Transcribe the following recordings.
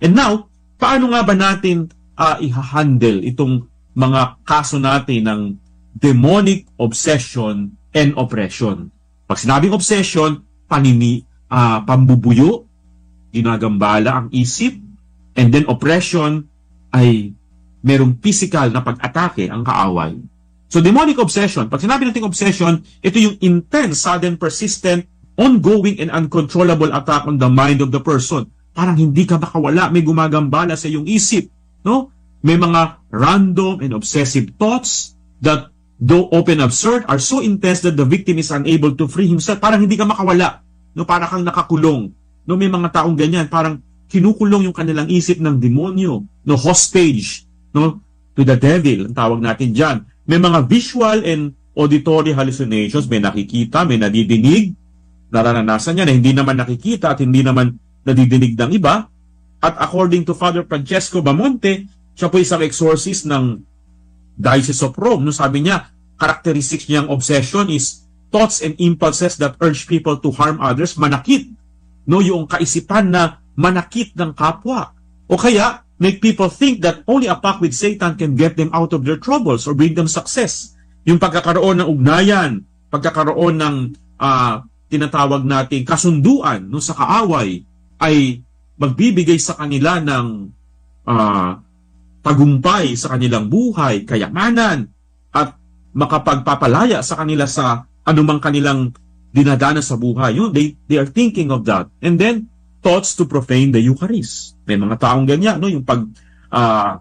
And now, paano nga ba natin uh, i-handle itong mga kaso natin ng demonic obsession and oppression? Pag sinabing obsession, panini, ah, pambubuyo, ginagambala ang isip, and then oppression ay merong physical na pag-atake ang kaaway. So demonic obsession, pag sinabi natin obsession, ito yung intense, sudden, persistent, ongoing and uncontrollable attack on the mind of the person. Parang hindi ka makawala, may gumagambala sa iyong isip, no? May mga random and obsessive thoughts that though open absurd are so intense that the victim is unable to free himself. Parang hindi ka makawala, no? Para kang nakakulong. No, may mga taong ganyan, parang kinukulong yung kanilang isip ng demonyo, no, hostage, no, to the devil, ang tawag natin diyan. May mga visual and auditory hallucinations, may nakikita, may nadidinig, nararanasan niya na hindi naman nakikita at hindi naman nadidinig ng iba. At according to Father Francesco Bamonte, siya po isang exorcist ng Diocese of Rome. No, sabi niya, characteristics niyang obsession is thoughts and impulses that urge people to harm others, manakit. No, yung kaisipan na manakit ng kapwa. O kaya, make people think that only a pact with Satan can get them out of their troubles or bring them success. Yung pagkakaroon ng ugnayan, pagkakaroon ng ah, tinatawag nating kasunduan no, sa kaaway ay magbibigay sa kanila ng ah, tagumpay sa kanilang buhay, kayamanan, at makapagpapalaya sa kanila sa anumang kanilang dinadana sa buhay. Yun, they, they are thinking of that. And then, thoughts to profane the Eucharist. May mga taong ganyan, no? yung pag, ah,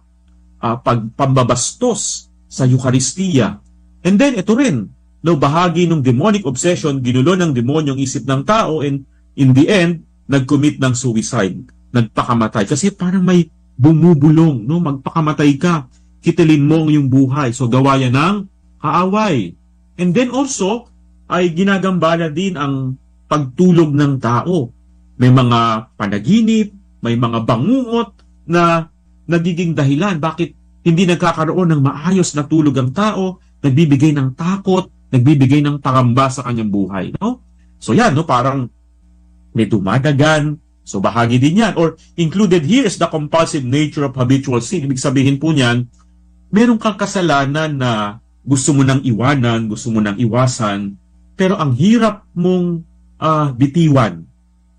ah, pagpambabastos sa Eucharistia. And then, ito rin, no, bahagi ng demonic obsession, ginulo ng demonyo ang isip ng tao and in the end, nag-commit ng suicide, nagpakamatay. Kasi parang may bumubulong, no? magpakamatay ka, kitilin mo ang iyong buhay. So, gawa yan ng kaaway. And then also, ay ginagambala din ang pagtulog ng tao. May mga panaginip, may mga bangungot na nagiging dahilan bakit hindi nagkakaroon ng maayos na tulog ang tao, nagbibigay ng takot, nagbibigay ng pangamba sa kanyang buhay. No? So yan, no? parang may dumadagan, so bahagi din yan. Or included here is the compulsive nature of habitual sin. Ibig sabihin po niyan, meron kang kasalanan na gusto mo nang iwanan, gusto mo nang iwasan, pero ang hirap mong ah, bitiwan.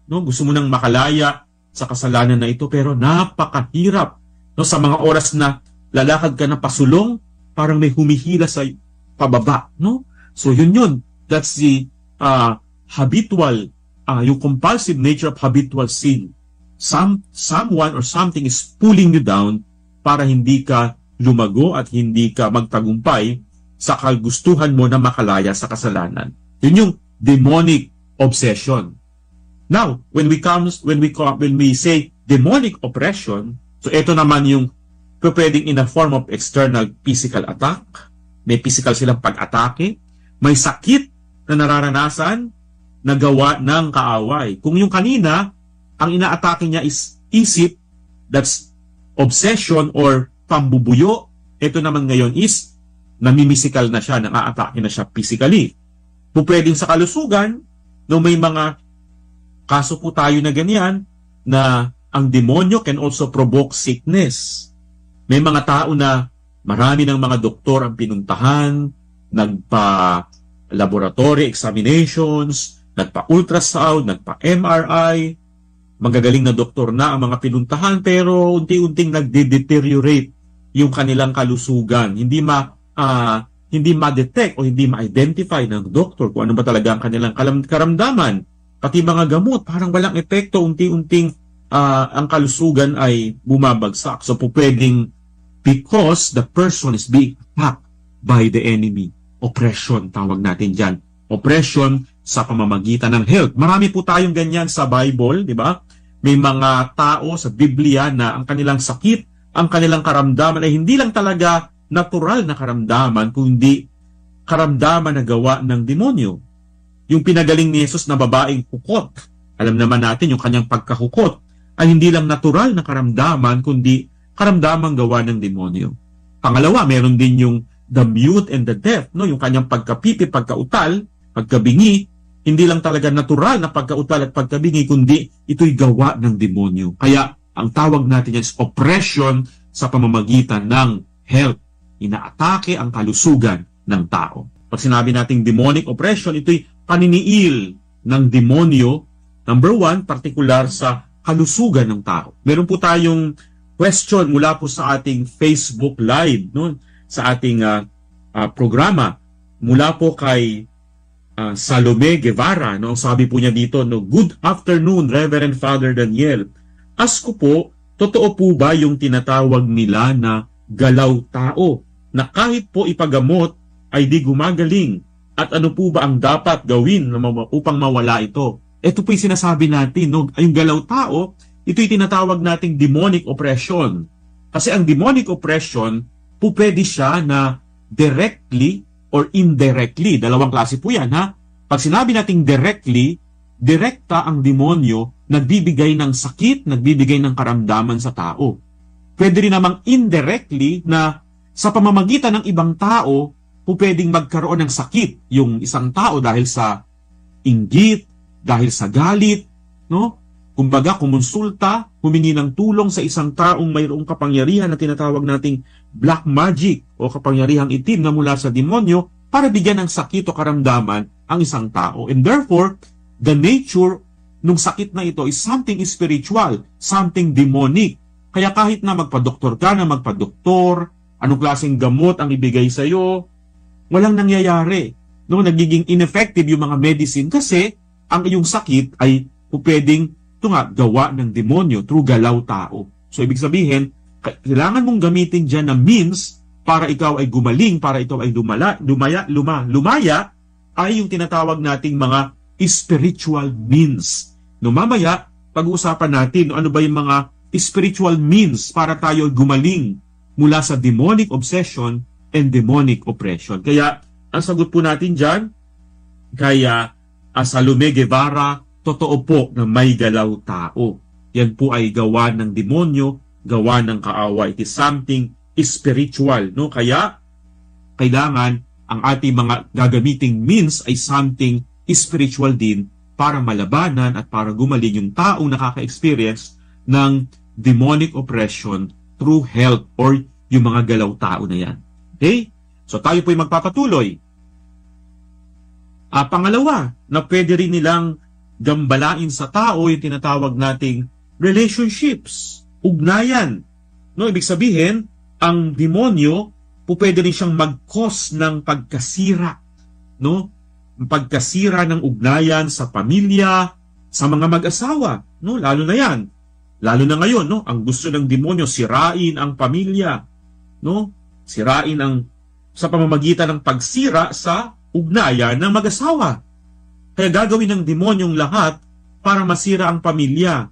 No? Gusto mo nang makalaya sa kasalanan na ito, pero napakahirap. No? Sa mga oras na lalakad ka na pasulong, parang may humihila sa pababa. No? So yun yun. That's the ah, habitual, ah, yung compulsive nature of habitual sin. Some, someone or something is pulling you down para hindi ka lumago at hindi ka magtagumpay sa kagustuhan mo na makalaya sa kasalanan. Yun yung demonic obsession. Now, when we comes when we when we say demonic oppression, so ito naman yung pwedeng in a form of external physical attack, may physical silang pag-atake, may sakit na nararanasan na gawa ng kaaway. Kung yung kanina, ang inaatake niya is isip, that's obsession or pambubuyo, ito naman ngayon is namimisikal na siya, nang-aatake na siya physically. Kung pwedeng sa kalusugan, no may mga kaso po tayo na ganyan, na ang demonyo can also provoke sickness. May mga tao na marami ng mga doktor ang pinuntahan, nagpa-laboratory examinations, nagpa-ultrasound, nagpa-MRI, magagaling na doktor na ang mga pinuntahan pero unti-unting nagde-deteriorate yung kanilang kalusugan. Hindi ma ah, hindi ma-detect o hindi ma-identify ng doktor kung ano ba talaga ang kanilang karamdaman. Pati mga gamot, parang walang epekto, unti-unting ah, ang kalusugan ay bumabagsak. So po pwedeng because the person is being attacked by the enemy. Oppression, tawag natin dyan. Oppression sa pamamagitan ng health. Marami po tayong ganyan sa Bible, di ba? May mga tao sa Biblia na ang kanilang sakit, ang kanilang karamdaman ay hindi lang talaga natural na karamdaman, kundi karamdaman na gawa ng demonyo. Yung pinagaling ni Jesus na babaeng hukot, alam naman natin yung kanyang pagkahukot, ay hindi lang natural na karamdaman, kundi karamdaman gawa ng demonyo. Pangalawa, meron din yung the mute and the deaf, no? yung kanyang pagkapipi, pagkautal, pagkabingi, hindi lang talaga natural na pagkautal at pagkabingi, kundi ito'y gawa ng demonyo. Kaya ang tawag natin yan is oppression sa pamamagitan ng health. Inaatake ang kalusugan ng tao. Pag sinabi nating demonic oppression, ito'y paniniil ng demonyo, number one, partikular sa kalusugan ng tao. Meron po tayong question mula po sa ating Facebook Live, no? sa ating ah, ah, programa, mula po kay ah, Salome Guevara, no? sabi po niya dito, no, Good afternoon, Reverend Father Daniel. Ask ko po, totoo po ba yung tinatawag nila na galaw tao na kahit po ipagamot ay di gumagaling? At ano po ba ang dapat gawin upang mawala ito? Ito po yung sinasabi natin, no? yung galaw tao, ito'y tinatawag nating demonic oppression. Kasi ang demonic oppression, po pwede siya na directly or indirectly. Dalawang klase po yan, ha? Pag sinabi nating directly, direkta ang demonyo, nagbibigay ng sakit, nagbibigay ng karamdaman sa tao. Pwede rin namang indirectly na sa pamamagitan ng ibang tao, po pwedeng magkaroon ng sakit yung isang tao dahil sa inggit, dahil sa galit, no? Kumbaga, kumonsulta, humingi ng tulong sa isang taong mayroong kapangyarihan na tinatawag nating black magic o kapangyarihang itim na mula sa demonyo para bigyan ng sakit o karamdaman ang isang tao. And therefore, the nature nung sakit na ito is something spiritual, something demonic. Kaya kahit na magpa-doktor ka na magpa-doktor, anong klaseng gamot ang ibigay sa iyo, walang nangyayari. No, nagiging ineffective yung mga medicine kasi ang iyong sakit ay pwedeng ito nga, gawa ng demonyo through galaw tao. So, ibig sabihin, kailangan mong gamitin dyan na means para ikaw ay gumaling, para ikaw ay lumala, lumaya, luma, lumaya, ay yung tinatawag nating mga spiritual means. No, mamaya, pag-uusapan natin ano ba yung mga spiritual means para tayo gumaling mula sa demonic obsession and demonic oppression. Kaya, ang sagot po natin dyan, kaya uh, Guevara, totoo po na may galaw tao. Yan po ay gawa ng demonyo, gawa ng kaawa. It is something spiritual. No? Kaya, kailangan ang ating mga gagamiting means ay something spiritual din para malabanan at para gumaling yung taong nakaka-experience ng demonic oppression through health or yung mga galaw tao na yan. Okay? So tayo po'y magpapatuloy. Ah, pangalawa, na pwede rin nilang gambalain sa tao yung tinatawag nating relationships, ugnayan. No, ibig sabihin, ang demonyo po pwede rin siyang mag-cause ng pagkasira, no? Pagkasira ng ugnayan sa pamilya, sa mga mag-asawa, no? Lalo na 'yan. Lalo na ngayon, no? Ang gusto ng demonyo sirain ang pamilya, no? Sirain ang sa pamamagitan ng pagsira sa ugnayan ng mag-asawa. Kaya gagawin ng demonyong lahat para masira ang pamilya.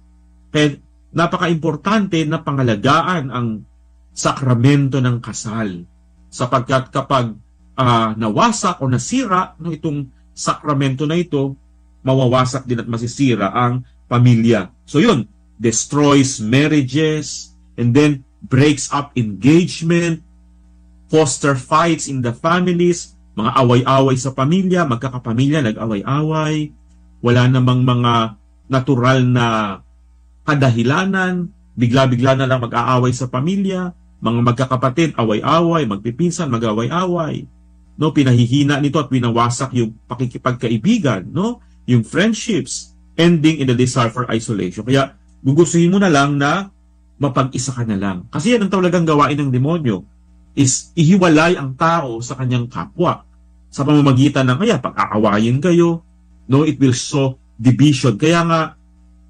Kaya napaka-importante na pangalagaan ang sakramento ng kasal. Sapagkat kapag ah, nawasak o nasira no, itong sakramento na ito, mawawasak din at masisira ang pamilya. So yun, destroys marriages, and then breaks up engagement, foster fights in the families, mga away-away sa pamilya, magkakapamilya, nag-away-away, wala namang mga natural na kadahilanan, bigla-bigla na lang mag-aaway sa pamilya, mga magkakapatid, away-away, magpipinsan, mag-away-away. No, pinahihina nito at pinawasak yung pakikipagkaibigan, no? Yung friendships, ending in the desire for isolation. Kaya gugustuhin mo na lang na mapag-isa ka na lang. Kasi yan ang talagang gawain ng demonyo is ihiwalay ang tao sa kanyang kapwa sa pamamagitan ng kaya pag-aawayin kayo, no, it will sow division. Kaya nga,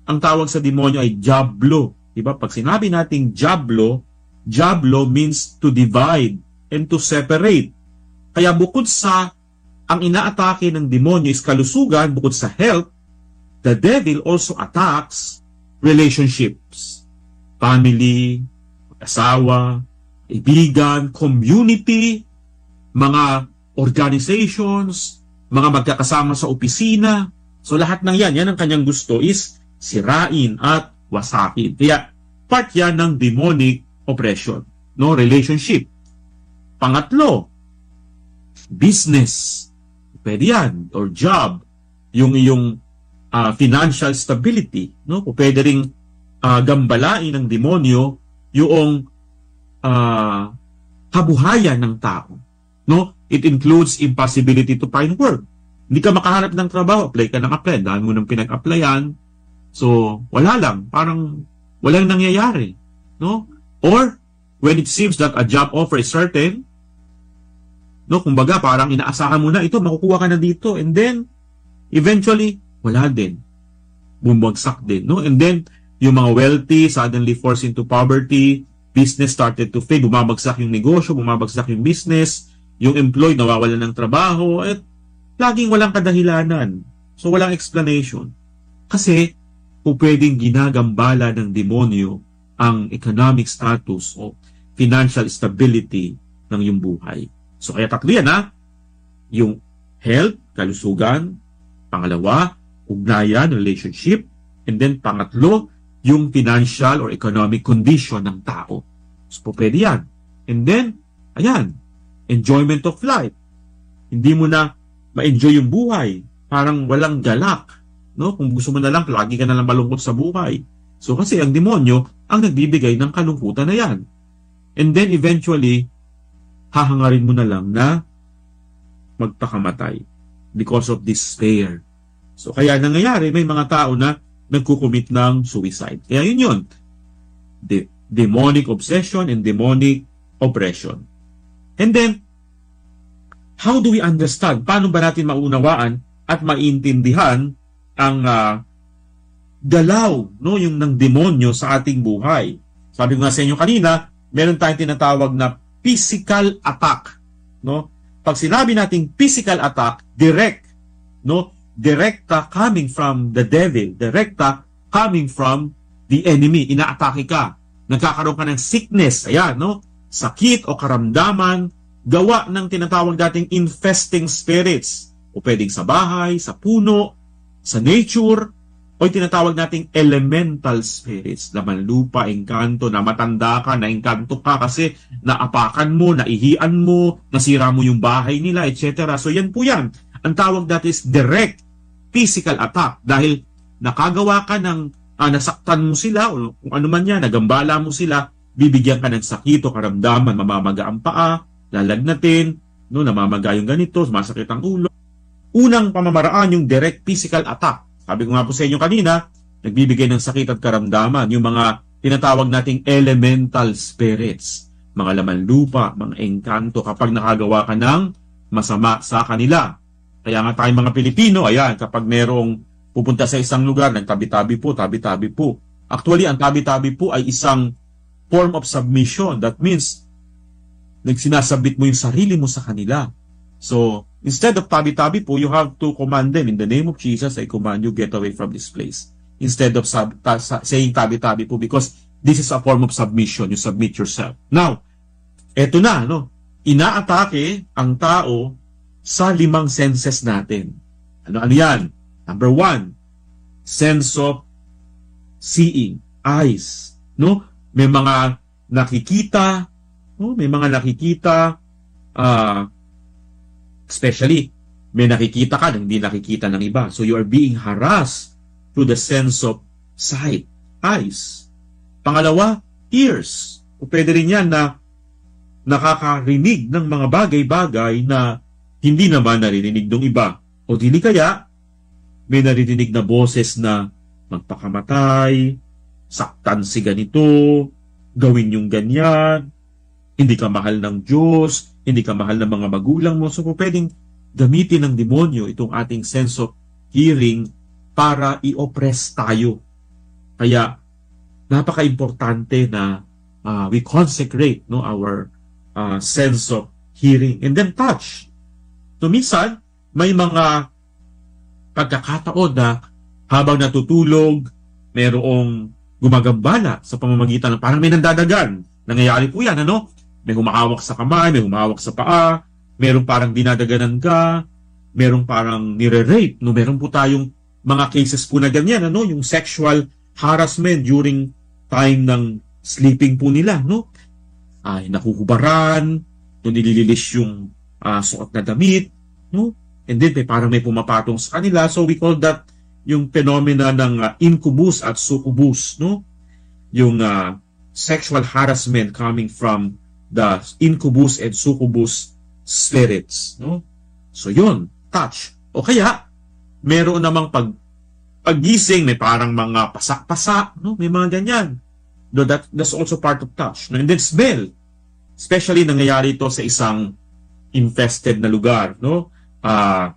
ang tawag sa demonyo ay Diablo. Diba? Pag sinabi nating Diablo, Diablo means to divide and to separate. Kaya bukod sa ang inaatake ng demonyo is kalusugan, bukod sa health, the devil also attacks relationships. Family, asawa, ibigan, community, mga organizations, mga magkakasama sa opisina. So lahat ng yan, yan ang kanyang gusto is sirain at wasakin. Kaya part yan ng demonic oppression, no relationship. Pangatlo, business. Pwede yan, or job. Yung iyong ah, financial stability, no? Pwede ring ah, gambalain ng demonyo yung ah, kabuhayan ng tao. No? It includes impossibility to find work. Hindi ka makahanap ng trabaho, apply ka ng apply, dahil mo nang pinag-applyan. So, wala lang. Parang walang nangyayari. No? Or, when it seems that a job offer is certain, no, kumbaga, parang inaasahan mo na, ito, makukuha ka na dito. And then, eventually, wala din. Bumagsak din. No? And then, yung mga wealthy suddenly forced into poverty, business started to fail, bumabagsak yung negosyo, bumabagsak yung business, yung employee nawawalan ng trabaho, at laging walang kadahilanan. So, walang explanation. Kasi, kung pwedeng ginagambala ng demonyo ang economic status o financial stability ng iyong buhay. So, kaya tatlo yan ha. Yung health, kalusugan. Pangalawa, ugnayan, relationship. And then, pangatlo, yung financial or economic condition ng tao. So, po pwede yan. And then, ayan, enjoyment of life. Hindi mo na ma-enjoy yung buhay. Parang walang galak. No? Kung gusto mo na lang, lagi ka na lang malungkot sa buhay. So, kasi ang demonyo ang nagbibigay ng kalungkutan na yan. And then, eventually, hahangarin mo na lang na magpakamatay because of despair. So, kaya nangyayari, may mga tao na nagkukumit ng suicide. Kaya yun yun. De- demonic obsession and demonic oppression. And then, how do we understand? Paano ba natin maunawaan at maintindihan ang ah, galaw, no, yung ng demonyo sa ating buhay? Sabi ko nga sa inyo kanina, meron tayong tinatawag na physical attack, no? Pag sinabi nating physical attack, direct, no? Direkta coming from the devil, direkta coming from the enemy. Inaatake ka. Nagkakaroon ka ng sickness, ayan, no? Sakit o karamdaman, gawa ng tinatawag dating infesting spirits. O pwedeng sa bahay, sa puno, sa nature, o tinatawag nating elemental spirits. Laman lupa, engkanto, na matanda ka, na engkanto ka kasi naapakan mo, naihian mo, nasira mo yung bahay nila, etc. So yan po yan. Ang tawag dati is direct physical attack dahil nakagawa ka ng ah, nasaktan mo sila o kung ano man yan, nagambala mo sila, bibigyan ka ng sakit o karamdaman, mamamaga ang paa, lalagnatin, no, namamaga yung ganito, masakit ang ulo. Unang pamamaraan yung direct physical attack. Sabi ko nga po sa inyo kanina, nagbibigay ng sakit at karamdaman, yung mga tinatawag nating elemental spirits, mga laman lupa, mga engkanto, kapag nakagawa ka ng masama sa kanila. Kaya nga tayong mga Pilipino, ayan, kapag merong pupunta sa isang lugar, nagtabi-tabi po, tabi-tabi po. Actually, ang tabi-tabi po ay isang form of submission. That means, nagsinasabit mo yung sarili mo sa kanila. So, instead of tabi-tabi po, you have to command them, in the name of Jesus, I command you, get away from this place. Instead of sub, ta, sa, saying tabi-tabi po, because this is a form of submission. You submit yourself. Now, eto na, no? Inaatake ang tao sa limang senses natin. Ano, ano yan? Number one, sense of seeing, eyes. No? May mga nakikita, no? may mga nakikita, ah, especially, may nakikita ka na hindi nakikita ng iba. So you are being harassed through the sense of sight, eyes. Pangalawa, ears. O pwede rin yan na nakakarinig ng mga bagay-bagay na hindi naman naririnig ng iba. O dili kaya, may naririnig na boses na magpakamatay, saktan si ganito, gawin yung ganyan, hindi ka mahal ng Diyos, hindi ka mahal ng mga magulang mo. So, pwedeng gamitin ng demonyo itong ating sense of hearing para i-oppress tayo. Kaya, napaka-importante na ah, we consecrate no, our ah, sense of hearing. And then touch. So, minsan, may mga pagkakataon na habang natutulog, merong gumagambala sa pamamagitan ng parang may nandadagan. Nangyayari po yan, ano? May humahawak sa kamay, may humahawak sa paa, merong parang dinadaganan ka, merong parang nire-rape, no? Meron po tayong mga cases po na ganyan, ano? Yung sexual harassment during time ng sleeping po nila, no? Ay, nakuhubaran, no, nilililis yung ah, suot na damit, no? And then, may parang may pumapatong sa kanila. So, we call that yung phenomena ng ah, incubus at succubus, no? yung ah, sexual harassment coming from the incubus and succubus spirits. No? So yun, touch. O kaya, meron namang pag paggising, may parang mga pasak-pasak, no? may mga ganyan. No, that, that's also part of touch. No? And then smell. Especially nangyayari ito sa isang infested na lugar. No? Ah,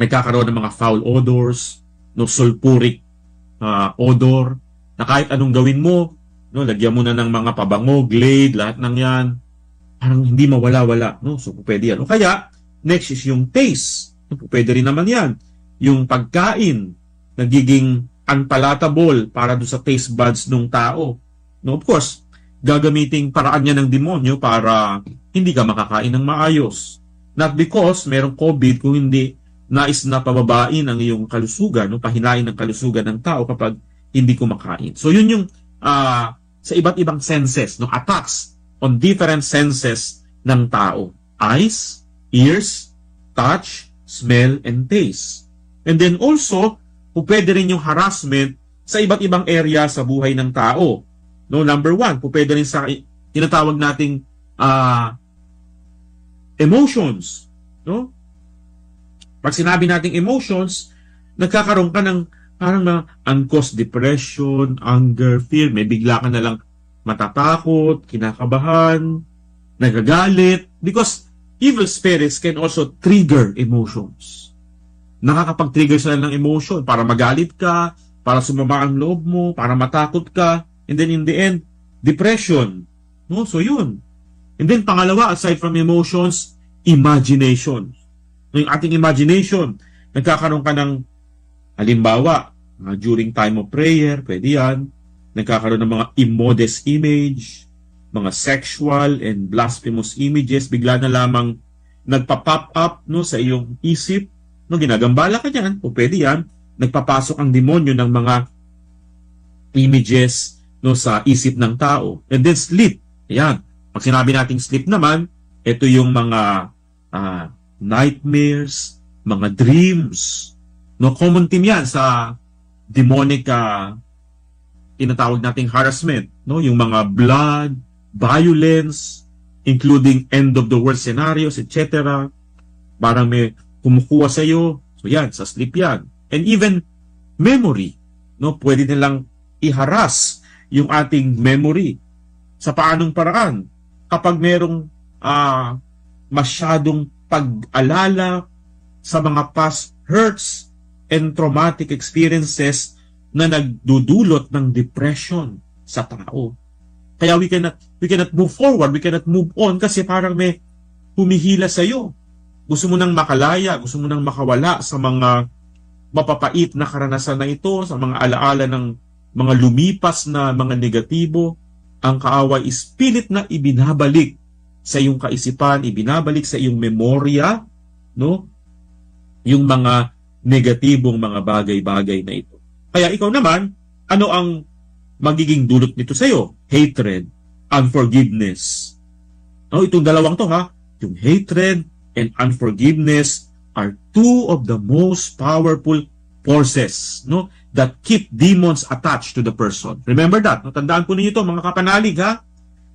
nagkakaroon ng mga foul odors, no sulfuric ah, odor, na kahit anong gawin mo, no, lagyan mo na ng mga pabango, glade, lahat ng yan, parang hindi mawala-wala, no? So, pwede yan. O kaya, next is yung taste. No, pwede rin naman yan. Yung pagkain, nagiging unpalatable para do sa taste buds ng tao. No, of course, gagamiting paraan niya ng demonyo para hindi ka makakain ng maayos. Not because merong COVID, kung hindi nais na pababain ang iyong kalusugan, no, pahinain ng kalusugan ng tao kapag hindi kumakain. So yun yung ah, sa iba't ibang senses, no, attacks on different senses ng tao. Eyes, ears, touch, smell, and taste. And then also, kung pwede rin yung harassment sa iba't ibang area sa buhay ng tao. No, number one, kung pwede rin sa tinatawag nating ah, emotions. No? Pag sinabi nating emotions, nagkakaroon ka ng parang mga uncaused depression, anger, fear, may bigla ka na lang matatakot, kinakabahan, nagagalit, because evil spirits can also trigger emotions. Nakakapag-trigger sila ng emotion para magalit ka, para sumama ang loob mo, para matakot ka, and then in the end, depression. No? So yun. And then pangalawa, aside from emotions, imagination. Yung ating imagination, nagkakaroon ka ng halimbawa, uh, during time of prayer, pwede yan. Nagkakaroon ng mga immodest image, mga sexual and blasphemous images, bigla na lamang nagpa-pop up no, sa iyong isip. No, ginagambala ka dyan, o pwede yan. Nagpapasok ang demonyo ng mga images no, sa isip ng tao. And then sleep. Ayan. Pag sinabi nating sleep naman, ito yung mga ah, nightmares, mga dreams. No, common theme yan sa demonic ah, tinatawag nating harassment. No, yung mga blood, violence, including end of the world scenarios, etc. Parang may kumukuha sa iyo. So yan, sa sleep yan. And even memory. No, pwede nilang iharas yung ating memory. Sa paanong paraan? Kapag merong ah, masyadong pag-alala sa mga past hurts and traumatic experiences na nagdudulot ng depression sa tao. Kaya we cannot we cannot move forward, we cannot move on kasi parang may humihila sa iyo. Gusto mo nang makalaya, gusto mo nang makawala sa mga mapapait na karanasan na ito, sa mga alaala ng mga lumipas na mga negatibo, ang kaaway is pilit na ibinabalik sa iyong kaisipan, ibinabalik sa iyong memorya, no? Yung mga negatibong mga bagay-bagay na ito. Kaya ikaw naman, ano ang magiging dulot nito sa iyo? Hatred, unforgiveness. No, itong dalawang to ha, yung hatred and unforgiveness are two of the most powerful forces, no, that keep demons attached to the person. Remember that, no? Tandaan po ninyo ito, mga kapanalig ha.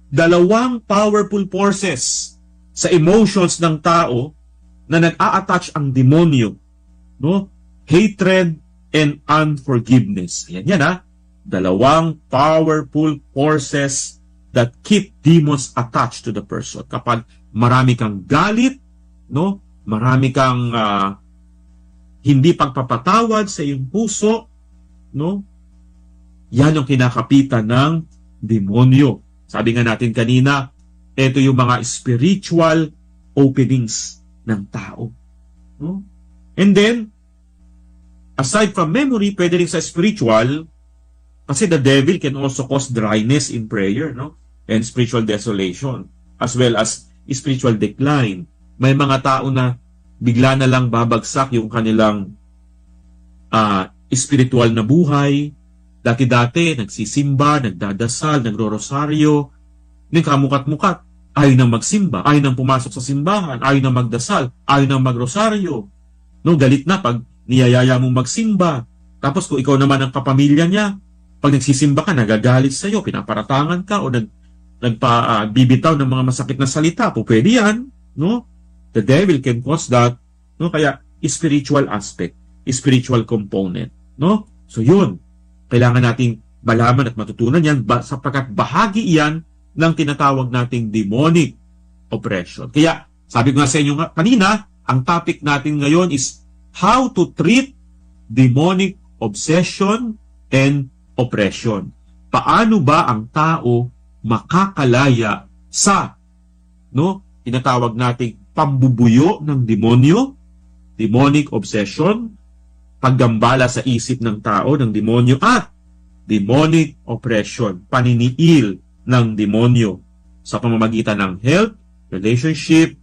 Dalawang powerful forces sa emotions ng tao na nag-a-attach ang demonyo, no? Hatred and unforgiveness. Yan yan ha. Dalawang powerful forces that keep demons attached to the person. Kapag marami kang galit, no? Marami kang ah, hindi pagpapatawad sa iyong puso, no? Yan yung kinakapitan ng demonyo. Sabi nga natin kanina, ito yung mga spiritual openings ng tao. No? And then, aside from memory, pwede rin sa spiritual, kasi the devil can also cause dryness in prayer, no? And spiritual desolation, as well as spiritual decline. May mga tao na bigla na lang babagsak yung kanilang ah, spiritual na buhay. Dati-dati, nagsisimba, nagdadasal, nagro-rosaryo, nagkamukat-mukat. Ayaw nang magsimba, ayaw nang pumasok sa simbahan, ayaw nang magdasal, ayaw nang magrosaryo. No, galit na pag niyayaya mong magsimba. Tapos kung ikaw naman ang kapamilya niya, Pag nagsisimba ka, nagagalit sa iyo, pinaparatangan ka o nag nagpa-bibitaw ng mga masakit na salita, po pwede yan, no? The devil can cause that, no? Kaya spiritual aspect, spiritual component, no? So yun, kailangan nating malaman at matutunan yan sapagkat bahagi iyan ng tinatawag nating demonic oppression. Kaya, sabi ko nga sa inyo kanina, ang topic natin ngayon is how to treat demonic obsession and oppression. Paano ba ang tao makakalaya sa no tinatawag nating pambubuyo ng demonyo, demonic obsession, paggambala sa isip ng tao ng demonyo at demonic oppression, paniniil ng demonyo sa pamamagitan ng health, relationship,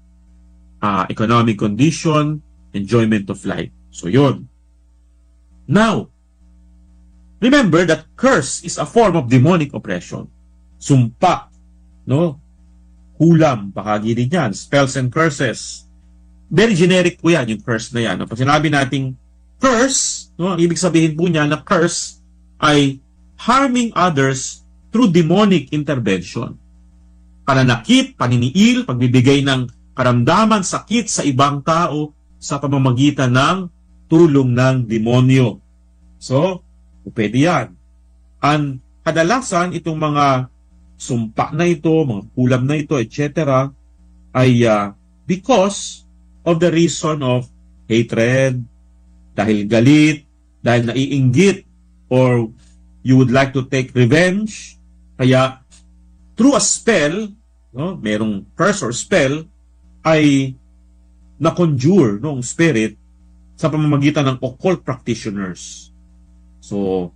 uh, economic condition, enjoyment of life. So yun. Now, remember that curse is a form of demonic oppression. Sumpa, no? Hulam, bahagi din yan. Spells and curses. Very generic po yan, yung curse na yan. No? Pag sinabi nating curse, no? ibig sabihin po niya na curse ay harming others through demonic intervention. Pananakit, paniniil, pagbibigay ng karamdaman, sakit sa ibang tao sa pamamagitan ng tulong ng demonyo. So, pwede yan. Ang kadalasan itong mga sumpa na ito, mga kulam na ito, etc. ay uh, because of the reason of hatred, dahil galit, dahil naiinggit, or you would like to take revenge. Kaya, through a spell, no, merong curse or spell, ay na-conjure ng spirit sa pamamagitan ng occult practitioners. So,